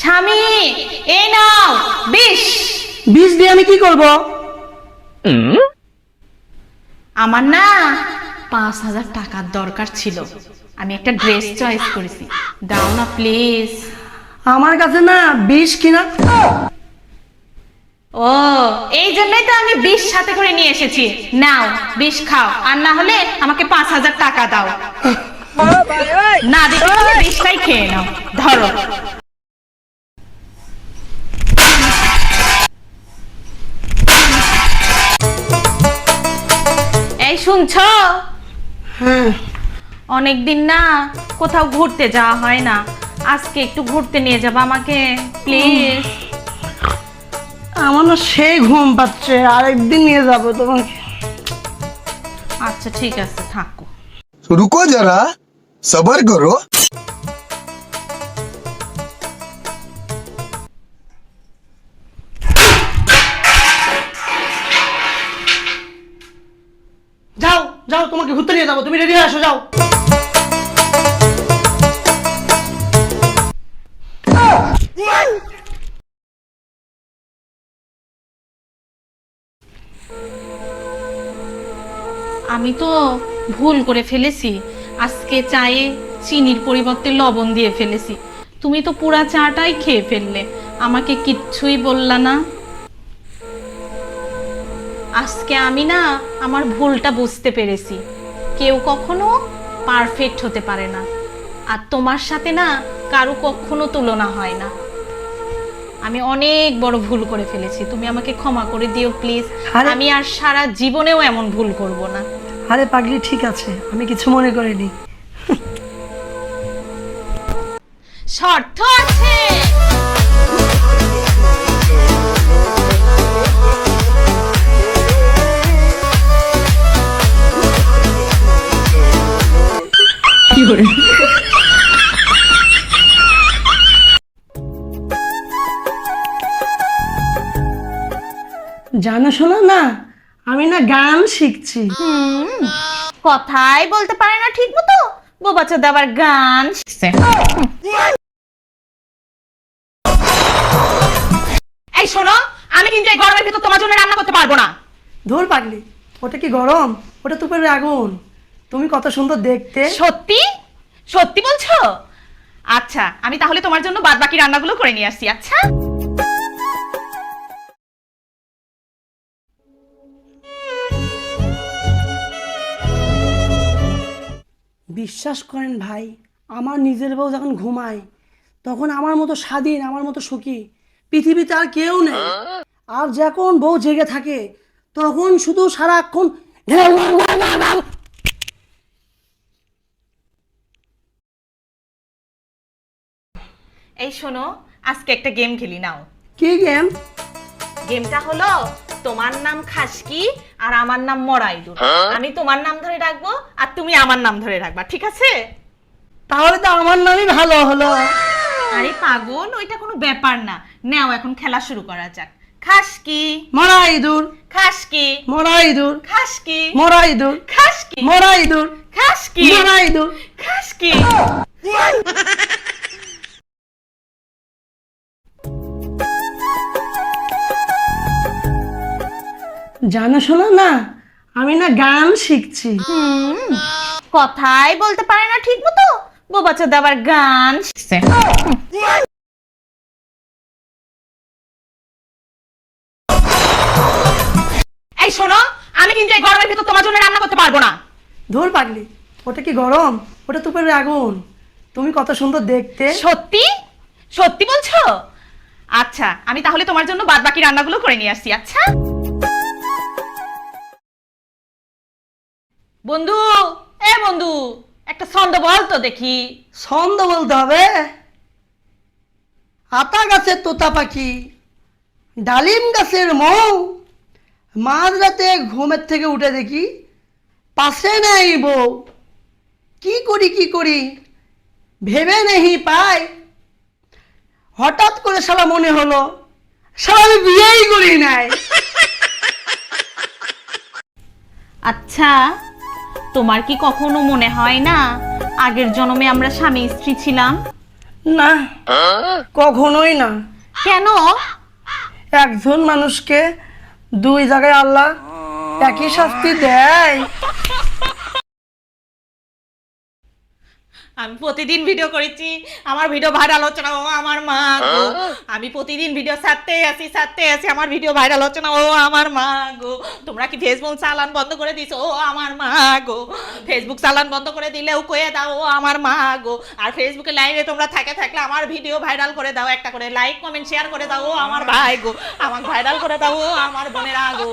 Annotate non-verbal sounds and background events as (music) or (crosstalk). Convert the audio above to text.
স্বামী এই নাও বিষ। বিষ দিয়ে আমি কি করব? আমার না পাঁচ হাজার টাকার দরকার ছিল। আমি একটা ড্রেস চয়েস করেছি। দাও না প্লিজ। আমার কাছে না বিষ কিনা ও এই জন্যই তো আমি বিষ সাথে করে নিয়ে এসেছি। নাও বিষ খাও। আর না হলে আমাকে পাঁচ হাজার টাকা দাও। না বিষটাই খেয়ে নাও। ধরো। শুনছ? হ্যাঁ। অনেকদিন না কোথাও ঘুরতে যাওয়া হয় না। আজকে একটু ঘুরতে নিয়ে যাবা আমাকে প্লিজ আমার সেই ঘুম পাচ্ছে আরেকদিন নিয়ে যাব তোমাকে। আচ্ছা ঠিক আছে থাকো। রুকো যারা সবার করো। তোমাকে ঘুরতে নিয়ে যাব, তুমি রেডি হয়ে আসো, যাও। আমি তো ভুল করে ফেলেছি। আজকে চায়ে চিনির পরিবর্তে লবণ দিয়ে ফেলেছি। তুমি তো পুরা চাটাই খেয়ে ফেললে। আমাকে কিচ্ছুই বললা না। আজকে আমি না আমার ভুলটা বুঝতে পেরেছি। কেউ কখনো পারফেক্ট হতে পারে না। আর তোমার সাথে না কারও কখনো তুলনা হয় না। আমি অনেক বড় ভুল করে ফেলেছি। তুমি আমাকে ক্ষমা করে দিও প্লিজ আরে- আমি আর সারা জীবনেও এমন ভুল করব না। আরে পাগলি ঠিক আছে। আমি কিছু মনে করিনি। শর্ত আছে! জানো শোনো না আমি না গান শিখছি। কথাই বলতে পারে না ঠিক মতো। আবার গান শিখছে। এই শোনো আমি কিন্তু এই গরমের ভিতর তোমার জন্য রান্না করতে পারব না। ধুর পাগলি ওটা কি গরম? ওটা তো আগুন। তুমি কত সুন্দর দেখতে। সত্যি? সত্যি বলছো? আচ্ছা আমি তাহলে তোমার জন্য বাদ বাকি রান্নাগুলো করে নিয়ে আসছি আচ্ছা? বিশ্বাস করেন ভাই, আমার নিজের বউ যখন ঘুমায়, তখন আমার মতো স্বাধীন, আমার মতো সুখী। পৃথিবীতে আর কেউ নেই। আর যখন বউ জেগে থাকে, তখন শুধু সারাক্ষণ এই শোনো আজকে একটা গেম খেলি নাও। কি গেম? গেমটা হলো তোমার নাম খাসকি আর আমার নাম মরাইদুর আমি তোমার নাম ধরে রাখব আর তুমি আমার নাম ধরে রাখবা ঠিক আছে? তাহলে তো আমার নামই ভালো হলো। আরে পাগল ওইটা কোনো ব্যাপার না। নাও এখন খেলা শুরু করা যাক। খাসকি। মরা ইঁদুর খাসকি। মরা ইঁদুর খাসকি। মরা ইঁদুর খাসকি। মরা ইঁদুর খাসকি। মরা ইঁদুর খাসকি। (laughs) (laughs) জানো শোনো না আমি না গান শিখছি। কথাই বলতে পারে না ঠিক মতো। বোবাচ্চা আবার গান শিখছে। এই শোনো আমি কিন্তু এই গরমের ভিতর তোমার জন্য রান্না করতে পারব না। ধুর পাগলি ওটা কি গরম? ওটা তো করে আগুন। তুমি কত সুন্দর দেখতে। সত্যি? সত্যি বলছো? আচ্ছা আমি তাহলে তোমার জন্য বাদ বাকি রান্নাগুলো করে নিয়ে আসছি আচ্ছা? বল তো দেখি। ছন্দ বলতে হবে। আতা গাছের তোতা পাখি ডালিম গাছের মৌ মাঝ রাতে ঘুমের থেকে উঠে দেখি পাশে নেই বউ। কি করি কি করি? ভেবে নেহি পাই। হঠাৎ করে শালা মনে হলো শালা আমি বিয়েই করি নাই। আচ্ছা তোমার কি কখনো মনে হয় না আগের জন্মে আমরা স্বামী স্ত্রী ছিলাম। না কখনোই না। কেন? একজন মানুষকে দুই জায়গায় আল্লাহ একই শাস্তি দেয়। আমি প্রতিদিন ভিডিও করেছি। আমার ভিডিও ভাইরাল হচ্ছে না ও আমার মা গো। আমি প্রতিদিন ভিডিও ছাড়তে আসি ছাড়তে আসি আমার ভিডিও ভাইরাল হচ্ছে না ও আমার মা গো। তোমরা কি ফেসবুক চালান বন্ধ করে দিছো? ও আমার মা গো। ফেসবুক চালান বন্ধ করে দিলেও কয়ে দাও ও আমার মা গো। আর ফেসবুকে লাইনে তোমরা থাকে থাকলে আমার ভিডিও ভাইরাল করে দাও একটা করে লাইক কমেন্ট শেয়ার করে দাও ও আমার ভাই গো। আমার ভাইরাল করে দাও ও আমার বোনেরা গো।